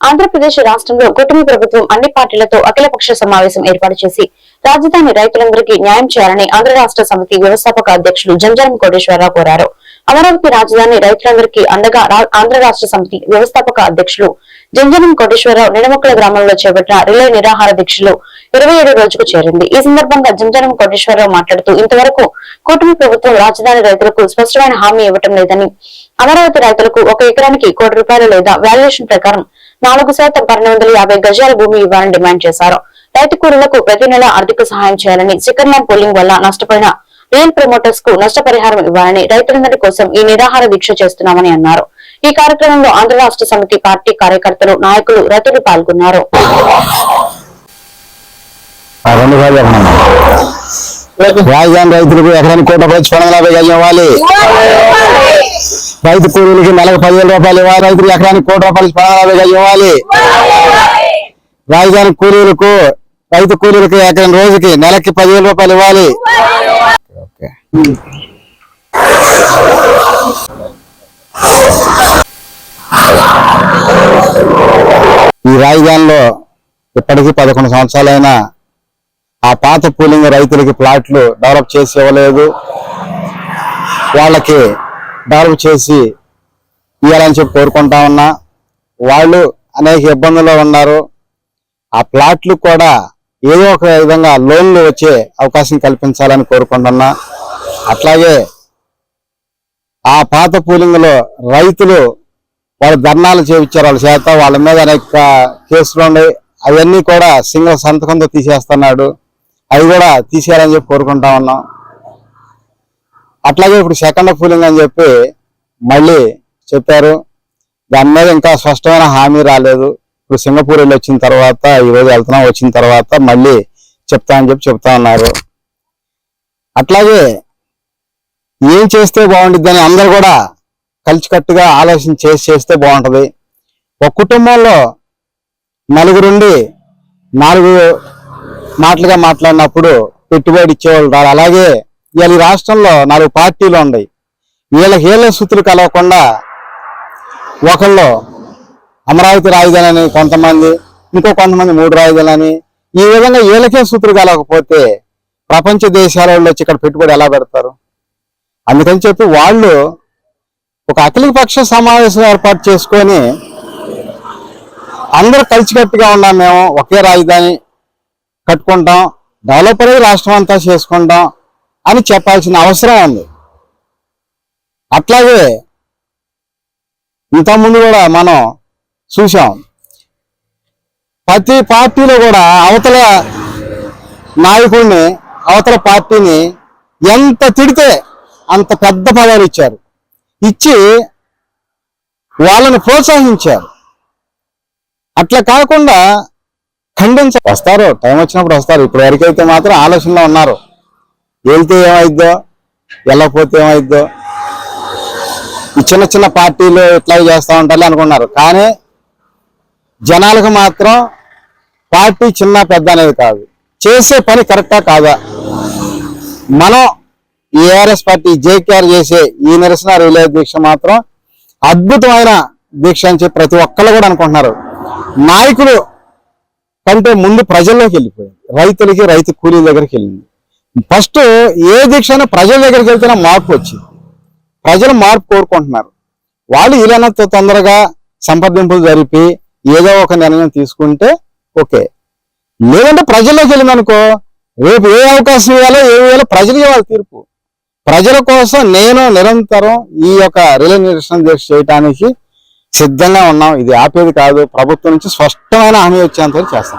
ఆంధ్రప్రదేశ్ రాష్ట్రంలో కూటమి ప్రభుత్వం అన్ని పార్టీలతో అఖిలపక్ష సమావేశం ఏర్పాటు చేసి రాజధాని రైతులందరికీ న్యాయం చేయాలని ఆంధ్ర రాష్ట్ర సమితి వ్యవస్థాపక అధ్యక్షులు జంజారం కోటేశ్వరరావు కోరారు. అమరావతి రాజధాని రైతులందరికీ అండగా ఆంధ్ర రాష్ట్ర సమితి వ్యవస్థాపక అధ్యక్షులు జంజనం కోటేశ్వరరావు నిడమక్కల గ్రామంలో చేపట్టిన రిలే నిరాహార దీక్షలు ఇరవై ఏడు రోజుకు చేరింది. ఈ సందర్భంగా జంజనం కోటేశ్వరరావు మాట్లాడుతూ ఇంతవరకు కూటమి ప్రభుత్వం రాజధాని రైతులకు స్పష్టమైన హామీ ఇవ్వటం లేదని అమరావతి రైతులకు ఒక ఎకరానికి కోటి రూపాయలు లేదా వాల్యుయేషన్ ప్రకారం నాలుగు శాతం పన్నెండు వందల యాభై గజాల భూమి ఇవ్వాలని డిమాండ్ చేశారు. రైతు కూలీలకు ప్రతి నెల ఆర్థిక సహాయం చేయాలని ల్యాండ్ పోలింగ్ వల్ల నష్టపోయిన రియల్ ప్రమోటర్స్కు నష్టపరిహారం ఇవ్వాలని రైతులందరి కోసం ఈ నిరాహార దీక్ష చేస్తున్నామని అన్నారు. ఈ కార్యక్రమంలో ఆంధ్ర రాష్ట్ర సమితి పార్టీ కార్యకర్తలు నాయకులు రైతులు పాల్గొన్నారు. రాజధాని రైతులకు ఎకరానికి కోట యాభై గజం ఇవ్వాలి. రైతు కూలీలకి నెలకు పదివేల రూపాయలు ఇవ్వాలి రైతులు ఎకరానికి కోటి రూపాయలు ఇచ్చి ఇవ్వాలి. రాజధాని కూలీలకు రైతు కూలీలకు ఎకరం రోజుకి నెలకి పదివేల రూపాయలు ఇవ్వాలి. ఈ రాజధానిలో ఇప్పటికీ పదకొండు సంవత్సరాలైనా ఆ పాత పూలింగ్ రైతులకి ప్లాట్లు డెవలప్ చేసి ఇవ్వలేదు. వాళ్ళకి డెవలప్ చేసి ఇవ్వాలని చెప్పి కోరుకుంటా ఉన్నా. వాళ్ళు అనేక ఇబ్బందుల్లో ఉన్నారు. ఆ ప్లాట్లు కూడా ఏదో ఒక విధంగా లోన్లు వచ్చే అవకాశం కల్పించాలని కోరుకుంటున్నా. అట్లాగే ఆ పాత పూలింగ్లో రైతులు వాళ్ళు ధర్నాలు చేయించారు. వాళ్ళ చేత వాళ్ళ మీద అనేక కేసులు ఉన్నాయి. అవన్నీ కూడా సింగల్ సంతకంతో తీసేస్తున్నాడు. అవి కూడా తీసేయాలని చెప్పి కోరుకుంటా ఉన్నాం. అట్లాగే ఇప్పుడు సెకండ్ పూలింగ్ అని చెప్పి మళ్ళీ చెప్పారు. దాని మీద ఇంకా స్పష్టమైన హామీ రాలేదు. ఇప్పుడు సింగపూర్ వెళ్ళి వచ్చిన తర్వాత ఈ రోజు వెళ్తున్నాం వచ్చిన తర్వాత మళ్ళీ చెప్తామని చెప్పి చెప్తా ఉన్నారు. అట్లాగే ఏం చేస్తే బాగుంటుందని అందరు కూడా కలిసికట్టుగా ఆలోచన చేసి చేస్తే బాగుంటుంది. ఒక కుటుంబంలో నలుగురుండి నాలుగు మాటలుగా మాట్లాడినప్పుడు పెట్టుబడి ఇచ్చేవాళ్ళు రారు. అలాగే ఇవాళ ఈ రాష్ట్రంలో నాలుగు పార్టీలు ఉన్నాయి. వీళ్ళ హీల సూత్రులు కలవకుండా ఒకళ్ళు అమరావతి రాజధాని అని కొంతమంది ఇంకో కొంతమంది మూడు రాజధాని ఈ విధంగా వీళ్ళకే సూత్రులు కలవకపోతే ప్రపంచ దేశాల వాళ్ళు వచ్చి ఇక్కడ పెట్టుబడి ఎలా పెడతారు? అందుకని చెప్పి వాళ్ళు ఒక అఖిల పక్ష సమావేశం ఏర్పాటు చేసుకొని అందరూ కలిసికట్టుగా ఉన్నాం మేము ఒకే రాజధాని కట్టుకుంటాం డెవలప్ రాష్ట్రం అంతా చేసుకుంటాం అని చెప్పాల్సిన అవసరం ఉంది. అట్లాగే ఇంతకుముందు కూడా మనం చూసాం ప్రతి పార్టీలో కూడా అవతల నాయకుడిని అవతల పార్టీని ఎంత తిడితే అంత పెద్ద పదవులు ఇచ్చారు. ఇచ్చి వాళ్ళని ప్రోత్సహించారు. అట్లా కాకుండా ఖండించ వస్తారు టైం వచ్చినప్పుడు వస్తారు. ఇప్పుడు వరకైతే మాత్రం ఆలోచనలో ఉన్నారు. వెళ్తే ఏమైద్దో వెళ్ళకపోతే ఏమైద్దో. ఈ చిన్న చిన్న పార్టీలు ఇట్లా చేస్తూ ఉంటారు అనుకున్నారు. కానీ జనాలకు మాత్రం పార్టీ చిన్న పెద్ద అనేది కాదు. చేసే పని కరెక్టా కాదా? మనం ఈ ఏఆర్ఎస్ పార్టీ జేకేఆర్ చేసే ఈ నిరసన రిలే దీక్ష మాత్రం అద్భుతమైన దీక్ష అని చెప్పి ప్రతి ఒక్కళ్ళు కూడా అనుకుంటున్నారు. నాయకులు కంటే ముందు ప్రజల్లోకి వెళ్ళిపోయింది రైతులకి రైతు కూలీల దగ్గరికి వెళ్ళింది. ఫస్ట్ ఏ దీక్ష అయినా ప్రజల దగ్గరికి వెళ్తేనే మార్పు వచ్చింది. ప్రజలు మార్పు కోరుకుంటున్నారు. వాళ్ళు వీలైనంత తొందరగా సంప్రదింపులు జరిపి ఏదో ఒక నిర్ణయం తీసుకుంటే ఓకే. లేదంటే ప్రజల్లోకి వెళ్ళిందనుకో రేపు ఏ అవకాశం ఇవ్వాలో ఏ ఇవ్వాలో ప్రజలు ఇవ్వాలి తీర్పు. ప్రజల కోసం నేను నిరంతరం ఈ యొక్క రిలే నిరసన దీక్ష చేయడానికి సిద్ధంగా ఉన్నాం. ఇది ఆపేది కాదు. ప్రభుత్వం నుంచి స్పష్టమైన హామీ వచ్చేంత చేస్తున్నాం